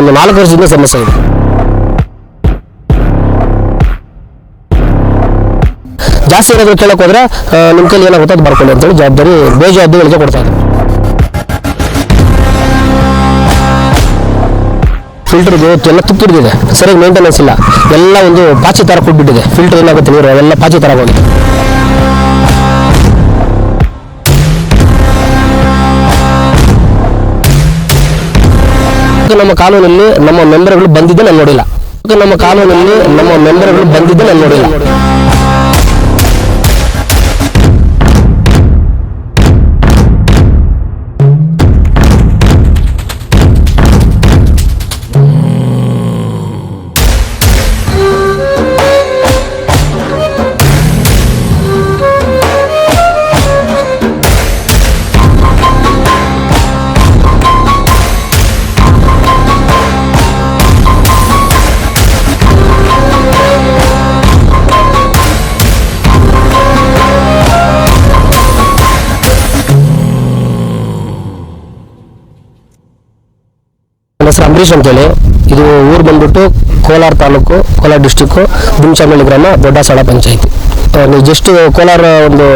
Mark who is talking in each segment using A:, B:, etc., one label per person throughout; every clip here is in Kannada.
A: ಒಂದು ನಾಲ್ಕು ವರ್ಷದಿಂದ ಸಮಸ್ಯೆ ಇದೆ. ಜಾಸ್ತಿ ಏನಾದರೂ ಕೇಳಕ್ಕೆ ಹೋದ್ರೆ ನಿಮ್ಮ ಕೈಲಿ ಏನಾಗುತ್ತೆ ಅದು ಬರ್ಕೊಳ್ಳಿ ಅಂತೇಳಿ ಜವಾಬ್ದಾರಿ ಬೇಜವಾಬ್ದಾರಿಗಳಿಗೆ ಕೊಡ್ತಾ ಇದ್ದಾರೆ. ಫಿಲ್ಟರ್ದು ಎಲ್ಲ ತುಕ್ಕಿಡ್ದಿದೆ ಸರಿಯಾಗಿ ಮೇಂಟೆನೆನ್ಸ್ ಇಲ್ಲ. ಎಲ್ಲ ಒಂದು ಪಾಚಿ ಥರ ಕೊಟ್ಬಿಟ್ಟಿದೆ. ಫಿಲ್ಟರ್ ಏನಾಗುತ್ತೆ ನೀರು? ಎಲ್ಲ ಪಾಚಿ ಥರ ಹೋಗಿದೆ ನಮ್ಮ ಕಾನೂನಲ್ಲಿ ನಮ್ಮ ಮೆಂಬರ್ಗಳು ಬಂದಿದ್ದೆ ನಾನು ನೋಡಿಲ್ಲ. ನಮ್ಮ ಕಾನೂನಲ್ಲಿ ನಮ್ಮ ಮೆಂಬರ್ಗಳು ಬಂದಿದ್ದೆ ನಾನು ನೋಡಿಲ್ಲ. ಅಂಬರೀಶ್ ಅಂತೇಳಿ. ಇದು ಊರು ಬಂದ್ಬಿಟ್ಟು ಕೋಲಾರ ತಾಲೂಕು ಕೋಲಾರ ಡಿಸ್ಟಿಕ್ಕು ಬಿಂಚಮಳ್ಳಿ ಗ್ರಾಮ ದೊಡ್ಡಸಾಳ ಪಂಚಾಯತಿ. ನೀವು ಜಸ್ಟ್ ಕೋಲಾರ ಒಂದು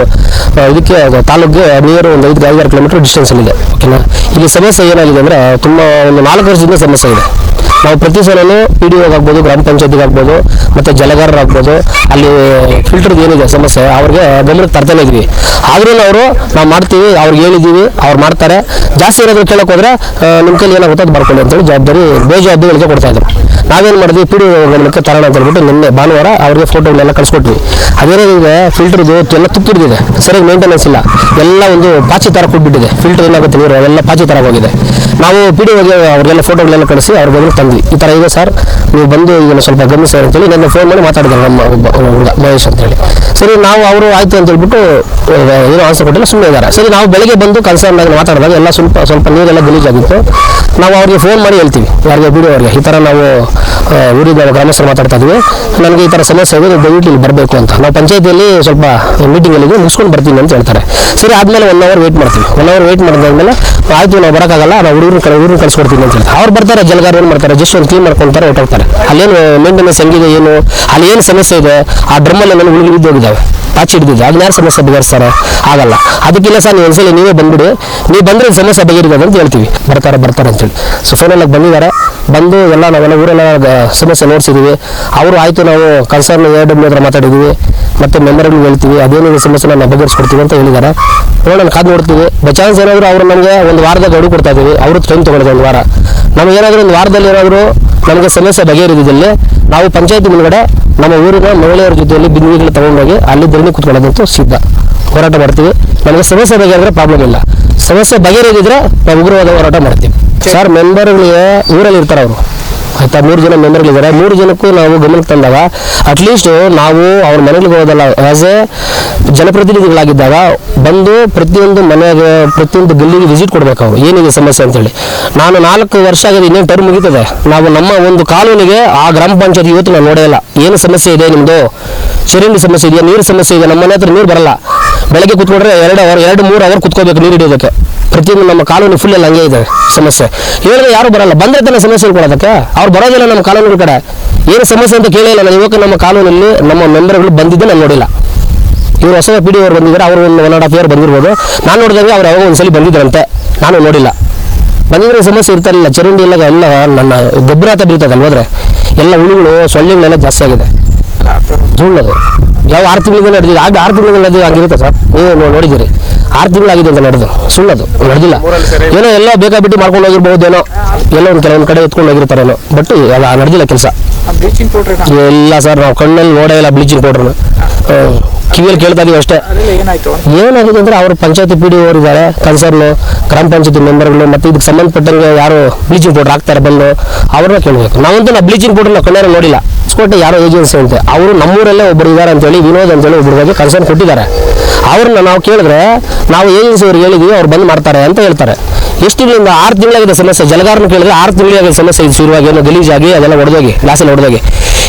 A: ಇದಕ್ಕೆ ತಾಲೂಕಿಗೆ ನಿಯರ್ ಒಂದು ಐದು, ಐದಾರು ಕಿಲೋಮೀಟರ್ ಡಿಸ್ಟೆನ್ಸಲ್ಲಿದೆ ಓಕೆನಾ ಇಲ್ಲಿ ಸಮಸ್ಯೆ ಏನಾಗಿದೆ ಅಂದರೆ ತುಂಬ ಒಂದು ನಾಲ್ಕು ವರ್ಷದಿಂದ ಸಮಸ್ಯೆ ಇದೆ. ನಾವು ಪ್ರತಿ ಸಲನೂ ಪಿ ಡಿ ಆಗ್ಬೋದು, ಗ್ರಾಮ ಪಂಚಾಯತಿಗೆ ಆಗ್ಬೋದು, ಮತ್ತು ಜಲಗಾರರಾಗ್ಬೋದು ಅಲ್ಲಿ ಫಿಲ್ಟರ್ದು ಏನಿದೆ ಸಮಸ್ಯೆ, ಅವ್ರಿಗೆ ಗಮನಕ್ಕೆ ತರ್ತಾನೆ ಇದ್ವಿ. ಆದ್ರೂ ಅವರು ನಾವು ಮಾಡ್ತೀವಿ, ಅವ್ರಿಗೆ ಹೇಳಿದ್ದೀವಿ ಅವ್ರು ಮಾಡ್ತಾರೆ. ಜಾಸ್ತಿ ಏನಾದರೂ ಕೇಳಕ್ ಹೋದ್ರೆ ನಿಮ್ಮ ಕೈಲಿ ಏನಾಗುತ್ತೆ ಅದು ಅಂತ ಅಂತೇಳಿ ಜವಾಬ್ದಾರಿ ಬೇಜವಾಬ್ದಾರಿಗಳಿಗೆ ಕೊಡ್ತಾ ಇದ್ರು ನಾವೇನು ಮಾಡಿದ್ವಿ ಪಿ ಡಿ ಗಮನಕ್ಕೆ ತರೋಣ ಅಂತ ಹೇಳ್ಬಿಟ್ಟು ನಿನ್ನೆ ಭಾನುವಾರ ಅವ್ರಿಗೆ ಫೋಟೋಗಳೆಲ್ಲ ಕಳ್ಸಿಕೊಟ್ವಿ. ಅದೇನಿದೆ ಫಿಲ್ಟರ್ದು ಎಲ್ಲ ತುಕ್ಕಿಡ್ದಿದೆ ಸರಿಯಾಗಿ ಮೇಂಟೆನೆನ್ಸ್ ಇಲ್ಲ. ಎಲ್ಲ ಒಂದು ಪಾಚಿ ಥರ ಕೊಟ್ಬಿಟ್ಟಿದೆ. ಫಿಲ್ಟರ್ ಏನಾಗುತ್ತೆ ನೀರು ಅವೆಲ್ಲ ಪಾಚಿ ಥರ ಹೋಗಿದೆ ನಾವು ಪಿ ಡಿ ಅವ್ರಿಗೆಲ್ಲ ಫೋಟೋಗಳೆಲ್ಲ ಕಳಿಸಿ ಅವ್ರಿಗೆ ತಂದ್ವಿ. ಈ ಥರ ಇದೆ ಸರ್ ನೀವು ಬಂದು ಇದನ್ನು ಸ್ವಲ್ಪ ಗಮನಿಸಿ ಅಂತೇಳಿ ನನ್ನ ಫೋನ್ ಮಾಡಿ ಮಾತಾಡಿದ್ರು ನಮ್ಮ ಒಬ್ಬ ಹುಡುಗ ಮಹೇಶ್ ಅಂತೇಳಿ ಸರಿ, ನಾವು ಅವರು ಆಯ್ತು ಅಂತ ಹೇಳ್ಬಿಟ್ಟು ಏನೋ ಆನ್ಸರ್ ಕೊಟ್ಟಿಲ್ಲ ಸುಮ್ಮನೆ ಇದ್ದಾರೆ. ಸರಿ, ನಾವು ಬೆಳಿಗ್ಗೆ ಬಂದು ಕನ್ಸರ್ನ್ ಆಗಿ ಮಾತಾಡಿದಾಗ ಎಲ್ಲ ಸ್ವಲ್ಪ ಸ್ವಲ್ಪ ನೀರೆಲ್ಲ ಗಲೀಜಾಗಿತ್ತು ನಾವು ಅವ್ರಿಗೆ ಫೋನ್ ಮಾಡಿ ಹೇಳ್ತೀವಿ. ಯಾರಿಗೆ ಬಿಡಿ ಅವ್ರಿಗೆ. ಈ ಥರ ನಾವು ಊರಿಗೆ ಊರಿನ ಗ್ರಾಮಸ್ಥರು ಮಾತಾಡ್ತಾ ಇದ್ವಿ. ನನಗೆ ಈ ಥರ ಸಮಸ್ಯೆ ಇದೆ ದಯವಿಟ್ಟು ಇಲ್ಲಿ ಬರಬೇಕು ಅಂತ. ನಾವು ಪಂಚಾಯತಿಯಲ್ಲಿ ಸ್ವಲ್ಪ ಮೀಟಿಂಗಲ್ಲಿ ಮುಗಿಸ್ಕೊಂಡು ಬರ್ತೀನಿ ಅಂತ ಹೇಳ್ತಾರೆ. ಸರಿ, ಆದಮೇಲೆ ಒನ್ ಅವರ್ ವೇಟ್ ಮಾಡ್ತೀವಿ. ಒನ್ ಅವರ್ ವೇಟ್ ಮಾಡಿದಾದ್ಮೇಲೆ, ಆಯ್ತು, ನಾವು ಬರೋಕ್ಕಾಗಲ್ಲ, ನಾವು ಹುಡುಗರು ಕಡೆ ಊರಿನ ಕಳಿಸ್ಕೊಡ್ತೀನಿ ಅಂತ ಹೇಳ್ತಾರೆ. ಅವ್ರು ಬರ್ತಾರೆ ಜಲಗಾರ ಏನು ಮಾಡ್ತಾರೆ ಜಸ್ಟ್ ಒಂದು ಕ್ಲೀನ್ ಮಾಡ್ಕೊತಾರೆ, ಹೊರಟೋಗ್ತಾರೆ. ಅಲ್ಲೇನು ಮೇಂಟೆನೆನ್ಸ್ ಸಂಗೀತ ಏನು? ಅಲ್ಲಿ ಏನು ಸಮಸ್ಯೆ ಇದೆ? ಆ ಡ್ರಮ್ಮಲ್ಲಿ ನಾನು ಹುಡುಗಿ ಬಿದ್ದೋಗಿದ್ದಾವೆ ಪಾಚಿ ಹಿಡಿದಿದ್ದೆ. ಅದನ್ನ ಯಾರು ಸಮಸ್ಯೆ ಬಗೆಹರಿಸ್ತಾರೆ ಆಗಲ್ಲ. ಅದಕ್ಕಿಲ್ಲ ಸರ್, ನೀವು ಒಂದ್ಸಲ ನೀವೇ ಬಂದ್ಬಿಡಿ. ನೀವು ಬಂದರೆ ಸಮಸ್ಯೆ ಬಗೆಹರಿದೆ ಅಂತ ಹೇಳ್ತೀವಿ. ಬರ್ತಾರೆ ಬರ್ತಾರೆ ಅಂತೇಳಿ ಸೊ ಫೋನಲ್ಲಿ ಬಂದಿದ್ದಾರೆ. ಬಂದು ಎಲ್ಲ ನಾವೆಲ್ಲ ಊರೆಲ್ಲ ಸಮಸ್ಯೆ ನೋಡ್ಸಿದ್ದೀವಿ. ಅವರು ಆಯಿತು, ನಾವು ಕನ್ಸರ್ನ್ ಎರಡು ಡಬ್ಲ್ಯೂ ಹತ್ರ ಮಾತಾಡಿದ್ದೀವಿ. ಮತ್ತು ಮೆಂಬರ್ಗಳು ಹೇಳ್ತೀವಿ. ಅದೇನಿದೆ ಸಮಸ್ಯೆ ನಾವು ಬಗೆಹರಿಸ್ಕೊಡ್ತೀವಿ ಅಂತ ಹೇಳಿದ್ದಾರೆ. ನೋಡೋಣ, ಕಾದು ನೋಡ್ತೀವಿ. ಬಚಾನ್ಸ್ ಏನಾದರೂ ಅವರು ನಮಗೆ ಒಂದು ವಾರದ ಗಡುವು ಕೊಡ್ತಾ ಇದ್ದೀವಿ. ಅವರು ಟೈಮ್ ತೊಗೊಳ್ಳೋದು ಒಂದು ವಾರ. ನಮಗೆ ಏನಾದರೂ ಒಂದು ವಾರದಲ್ಲಿ ಏನಾದರೂ ನಮಗೆ ಸಮಸ್ಯೆ ಬಗೆಹರಿದಲ್ಲಿ ನಾವು ಪಂಚಾಯತ್ ಮುಂದ್ಗಡೆ ನಮ್ಮ ಊರಿನ ಮಹಿಳೆಯರ ಜೊತೆಯಲ್ಲಿ ಬಿಂದಿಗೆಗಳು ತಗೊಂಡೋಗಿ ಅಲ್ಲಿ ಧರಣಿ ಕುತ್ಕೊಳ್ಳೋದಂತೂ ಸಿದ್ಧ. ಹೋರಾಟ ಮಾಡ್ತೀವಿ. ನಮಗೆ ಸಮಸ್ಯೆ ಬಗೆಹರಿದ್ರೆ ಪ್ರಾಬ್ಲಮ್ ಇಲ್ಲ. ಸಮಸ್ಯೆ ಬಗೆಹರಿದಿದ್ರೆ ನಾವು ಉಗ್ರವಾದ ಹೋರಾಟ ಮಾಡ್ತೀವಿ. ಸರ್ ಮೆಂಬರ್ಗಳಿಗೆ ಊರಲ್ಲಿ ಇರ್ತಾರೆ ಅವರು ಆಯ್ತಾ ಮೂರು ಜನ ಮೆಂಬರ್ಗಳಿದ್ದಾರೆ ಮೂರು ಜನಕ್ಕೂ ನಾವು ಗಮನಕ್ಕೆ ತಂದಾಗ ಅಟ್ಲೀಸ್ಟ್ ನಾವು ಅವ್ರ ಮನೆಗಳಿಗೆ ಹೋಗೋದಲ್ಲ ಆ್ಯಸ್ ಎ ಜನಪ್ರತಿನಿಧಿಗಳಾಗಿದ್ದಾಗ ಬಂದು ಪ್ರತಿಯೊಂದು ಮನೆಗೆ, ಪ್ರತಿಯೊಂದು ಗಲ್ಲಿಗೆ ವಿಸಿಟ್ ಕೊಡ್ಬೇಕು ಅವರು. ಏನಿದೆ ಸಮಸ್ಯೆ ಅಂತೇಳಿ. ನಾನು ನಾಲ್ಕು ವರ್ಷ ಆಗಿದೆ, ಇನ್ನೇನು ಟರ್ಮ್ ಮುಗೀತದೆ. ನಾವು ನಮ್ಮ ಒಂದು ಕಾನೂನಿಗೆ ಆ ಗ್ರಾಮ ಪಂಚಾಯತ್ ಇವತ್ತು ನಾವು ನೋಡೇ ಇಲ್ಲ. ಏನು ಸಮಸ್ಯೆ ಇದೆ ನಿಮ್ಮದು ಚರಂಡಿ ಸಮಸ್ಯೆ ಇದೆಯಾ? ನೀರು ಸಮಸ್ಯೆ ಇದೆ ನಮ್ಮ ಮನೆ ಹತ್ರ ನೀರು ಬರಲ್ಲ. ಬೆಳಗ್ಗೆ ಕುತ್ಕೊಂಡ್ರೆ ಎರಡು ಅವರ್ ಎರಡು, ಮೂರು ಅವರ್ ಕುತ್ಕೋಬೇಕು ನೀರು ಹಿಡಿಯೋದಕ್ಕೆ. ಪ್ರತಿಯೊಂದು ನಮ್ಮ ಕಾನೂನು ಫುಲ್ ಎಲ್ಲ ಹಂಗೆ ಇದೆ ಸಮಸ್ಯೆ. ಹೇಳಿದ್ರೆ ಯಾರು ಬರಲ್ಲ. ಬಂದ್ರೆ ತಾನೇ ಸಮಸ್ಯೆ ಕೊಡೋದಕ್ಕೆ ಅವ್ರು ಬರೋದಿಲ್ಲ ನಮ್ಮ ಕಾನೂನು ಕಡೆ. ಏನು ಸಮಸ್ಯೆ ಅಂತ ಕೇಳಿಲ್ಲ ನಾನು ಇವಾಗ ನಮ್ಮ ಕಾನೂನಲ್ಲಿ ನಮ್ಮ ಮೆಂಬರ್ಗಳು ಬಂದಿದ್ದೆ ನಾನು ನೋಡಿಲ್ಲ. ಇವರು ಹೊಸ ಪಿ ಡಿ ಅವ್ರು ಬಂದಿದ್ದಾರೆ. ಅವರು ಒಂದು ಒನ್ ಆ್ಯಂಡ್ ಹಾಫ್ ಇಯರ್ ಬಂದಿರ್ಬೋದು. ನಾನು ನೋಡಿದಾಗ ಅವ್ರು ಯಾವಾಗ ಒಂದ್ಸಲಿ ಬಂದಿದ್ರಂತೆ. ನಾನು ನೋಡಿಲ್ಲ. ಬಂದಿದ್ರೆ ಸಮಸ್ಯೆ ಇರ್ತಾರಿಲ್ಲ. ಚರಂಡಿ ಎಲ್ಲ ಎಲ್ಲ ನನ್ನ ಗೊಬ್ಬರ ಅಂತ ಬೀಳ್ತದಲ್ಲ ಹೋದ್ರೆ? ಎಲ್ಲ ಹುಳುಗಳು ಸೊಳ್ಳೆಗಳೆಲ್ಲ ಜಾಸ್ತಿ ಆಗಿದೆ. ಸುಳ್ಳದು ಯಾವ ಆರು ತಿಂಗಳಿಂದ ನಡೆದಿದೆ? ಆಗ ಆರು ತಿಂಗಳಿಂದ ನಡೆದಿದೆ ಆಗಿರುತ್ತೆ ಸರ್? ನೀವು ನೋಡಿದ್ದೀರಿ. ಆರು ತಿಂಗಳಾಗಿದೆ ಅಂತ ನಡೆದು. ಸುಳ್ಳದು. ನಡೆದಿಲ್ಲ. ಏನೋ ಎಲ್ಲ ಬೇಕಾಬಿಟ್ಟು ಮಾಡ್ಕೊಂಡು ಹೋಗಿರ್ಬಹುದೇನೋ ಎಲ್ಲ ಒಂದು ಕೆಲವೊಂದು ಕಡೆ ಎತ್ಕೊಂಡು ಹೋಗಿರ್ತಾರೇನೋ ಬಟ್ ನಡೆದಿಲ್ಲ ಕೆಲಸ.
B: ಎಲ್ಲ
A: ಇಲ್ಲ ಸರ್ ನಾವು ಕಣ್ಣಲ್ಲಿ ನೋಡೇ ಇಲ್ಲ ಬ್ಲೀಚಿಂಗ್ ಪೌಡ್ರನ್ನ ಕಿವಿಯಲ್ಲಿ ಕೇಳ್ತಾ ಇದೀವಿ ಅಷ್ಟೇ. ಏನಾಗಿದೆ ಅಂದ್ರೆ ಅವರು ಪಂಚಾಯತಿ ಪಿ ಡಿ ಓರ್ ಇದ್ದಾರೆ ಕನ್ಸರ್ನು ಗ್ರಾಮ ಪಂಚಾಯತಿ ಮೆಂಬರ್ಗಳು ಮತ್ತೆ ಇದಕ್ಕೆ ಸಂಬಂಧಪಟ್ಟಂಗೆ ಯಾರು ಬ್ಲೀಚಿಂಗ್ ಪೌಡರ್ ಹಾಕ್ತಾರೆ ಬಂದು ಅವ್ರನ್ನ ಕೇಳಬೇಕು. ನಾವಂತೂ ನಾವು ಬ್ಲೀಚಿಂಗ್ ಪೌಡರ್ ನಾವು ಕಣ್ಣಾರೆ ನೋಡಿಲ್ಲ. ಸ್ಕೋಟೆ ಯಾರೋ ಏಜೆನ್ಸಿ ಅಂತೆ. ಅವರು ನಮ್ಮೂರಲ್ಲೇ ಒಬ್ಬರು ಇದ್ದಾರೆ ಅಂತೇಳಿ ವಿನೋದ್ ಅಂತೇಳಿ ಒಬ್ಬರ ಬಗ್ಗೆ ಕನ್ಸರ್ನ್ ಕೊಟ್ಟಿದ್ದಾರೆ. ಅವ್ರನ್ನ ನಾವು ಕೇಳಿದ್ರೆ ನಾವು ಏಜೆನ್ಸಿ ಅವ್ರಿಗೆ ಹೇಳಿದ್ವಿ, ಅವ್ರು ಬಂದು ಮಾಡ್ತಾರೆ ಅಂತ ಹೇಳ್ತಾರೆ. ಎಷ್ಟು ತಿಂಗಳಿಂದ ಆರು ತಿಂಗಳಾಗಿದೆ ಸಮಸ್ಯೆ? ಜಲಗಾರನ ಕೇಳಿದ್ರೆ ಆರು ತಿಂಗಳಾಗಿದೆ ಸಮಸ್ಯೆ ಇದು ಶುರುವಾಗಿ, ಏನೋ ಗಲೀಜಾಗಿ ಅದೆಲ್ಲ ಹೊಡೆದೋಗಿ ಗ್ಲಾಸಲ್ಲಿ ಹೊಡೆದೋಗಿ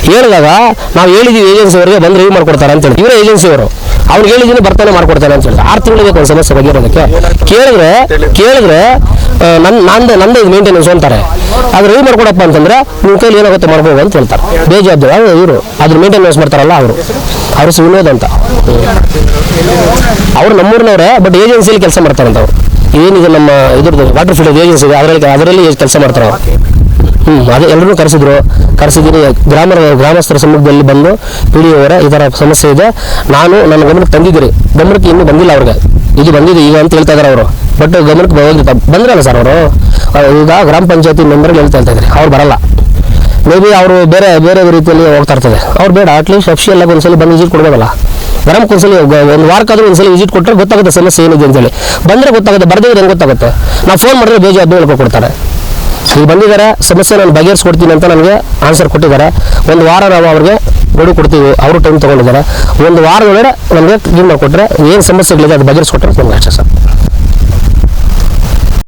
A: ಹೇಳಿದಾಗ ನಾವು ಹೇಳಿದ್ದೀವಿ ಏಜೆನ್ಸಿ ಅವರಿಗೆ ಬಂದು ರಿವ್ಯೂ ಮಾಡ್ಕೊಡ್ತಾರೆ ಅಂತ ಹೇಳಿ. ಇವರೇ ಏಜೆನ್ಸಿ ಅವರು ಅವ್ರಿಗೆ ಹೇಳಿದ್ದೀನಿ ಬರ್ತಾನೆ ಮಾಡ್ಕೊಡ್ತಾರೆ ಅಂತ ಹೇಳಿ ಆರು ತಿಂಗಳಿಗೆ ಒಂದು ಸಮಸ್ಯೆ ಬಗೆಹರೋದಕ್ಕೆ ಕೇಳಿದ್ರೆ ಕೇಳಿದ್ರೆ ನನ್ನ ನಂದು ನಂದು, ನಂದೇ ಇದು ಮೇಂಟೆನೆನ್ಸ್ ಅಂತಾರೆ. ಅದು ರಿವ್ಯೂ ಮಾಡ್ಕೊಡಪ್ಪ ಅಂತಂದ್ರೆ ನಿಮ್ಮ ಕೈಲಿ ಏನಾಗುತ್ತೆ ಮಾಡ್ಬೋದು ಅಂತ ಹೇಳ್ತಾರೆ. ಬೇಜವಾಬ್ದಾರಿ ಇವರು. ಅದ್ರ ಮೇಂಟೆನೆನ್ಸ್ ಮಾಡ್ತಾರಲ್ಲ ಅವರು. ಅವ್ರ ವಿನೋದ್ ಅಂತ. ಅವ್ರು ನಮ್ಮೂರಿನವ್ರೆ ಬಟ್ ಏಜೆನ್ಸಿಯಲ್ಲಿ ಕೆಲಸ ಮಾಡ್ತಾರಂತ ಅವ್ರು. ಏನಿದೆ ನಮ್ಮ ಇದ್ರದ್ದು ವಾಟರ್ ಫೀಲ್ಡ್ ಏಜೆನ್ಸಿ ಇದೆ, ಅದರಲ್ಲಿ ಅದರಲ್ಲಿ ಕೆಲಸ ಮಾಡ್ತಾರೆ ಹ್ಞೂ ಅದೇ ಎಲ್ಲರೂ ಕರೆಸಿದ್ರು. ಕರೆಸಿದ್ದೀನಿ ಗ್ರಾಮ ಗ್ರಾಮಸ್ಥರ ಸಮ್ಮುಖದಲ್ಲಿ ಬಂದು ಪಿ ಡಿ ಅವರ ಈ ಥರ ಸಮಸ್ಯೆ ಇದೆ. ನಾನು, ನನ್ನ ಗಮನಕ್ಕೆ ತಂದಿದ್ದೀರಿ. ಗಮನಕ್ಕೆ ಇನ್ನೂ ಬಂದಿಲ್ಲ ಅವ್ರಿಗೆ. ಇದು ಬಂದಿದೆ ಈಗ ಅಂತ ಹೇಳ್ತಾ ಇದ್ದಾರೆ ಅವರು. ಬಟ್ ಗಮನಕ್ಕೆ ಬಂದಿಲ್ಲ, ಬಂದ್ರಲ್ಲ ಸರ್ ಅವರು. ಈಗ ಗ್ರಾಮ ಪಂಚಾಯತಿ ಮೆಂಬರ್ಗೆ ಹೇಳ್ತಾ ಇದ್ದಾರೆ. ಅವ್ರು ಬರಲ್ಲ. ಮೇ ಬಿ ಅವರು ಬೇರೆ ಬೇರೆ ರೀತಿಯಲ್ಲಿ ಹೋಗ್ತಾ ಇರ್ತದೆ. ಅವ್ರು ಬೇಡ ಅಟ್ಲೀಸ್ಟ್ ಅಫಿಷಿಯಲ್ ಆಗಿ ಒಂದ್ಸಲ ಬಂದು ವಿಸಿಟ್ ಕೊಡ್ಬೋದಲ್ಲ ಗರಂ ಒಂದ್ಸಲಿ ಒಂದು ವಾರಕ್ಕಾದ್ರೂ ಒಂದ್ಸಲ ವಿಸಿಟ್ ಕೊಟ್ಟರೆ ಗೊತ್ತಾಗುತ್ತೆ ಸಮಸ್ಯೆ ಏನಿದೆ ಅಂತೇಳಿ. ಬಂದರೆ ಗೊತ್ತಾಗುತ್ತೆ, ಬರ್ದಿದ್ರೆ ಹೆಂಗೆ ಗೊತ್ತಾಗುತ್ತೆ? ನಾವು ಫೋನ್ ಮಾಡಿದ್ರೆ ಬೇಜವಾಬ್ದಾರಿ ಹೇಳ್ಕೊ ಕೊಡ್ತಾರೆ. ಈಗ ಬಂದಿದ್ದಾರೆ, ಸಮಸ್ಯೆ ನಾನು ಬಗೆಹರಿಸ್ಕೊಡ್ತೀನಿ ಅಂತ ನನಗೆ ಆನ್ಸರ್ ಕೊಟ್ಟಿದ್ದಾರೆ. ಒಂದು ವಾರ ನಾವು ಅವ್ರಿಗೆ ಗಡು ಕೊಡ್ತೀವಿ, ಅವರು ಟೈಮ್ ತೊಗೊಂಡಿದ್ದಾರೆ. ಒಂದು ವಾರದೊಳಗಡೆ ನಮಗೆ ಕ್ಲೀನ್ ಮಾಡಿಕೊಟ್ರೆ ಏನು ಸಮಸ್ಯೆಗಳಿದೆ ಅದು ಬಗೆಹರಿಸ್ಕೊಟ್ರೆ ನಮ್ಗೆ ಅಷ್ಟೇ ಸರ್.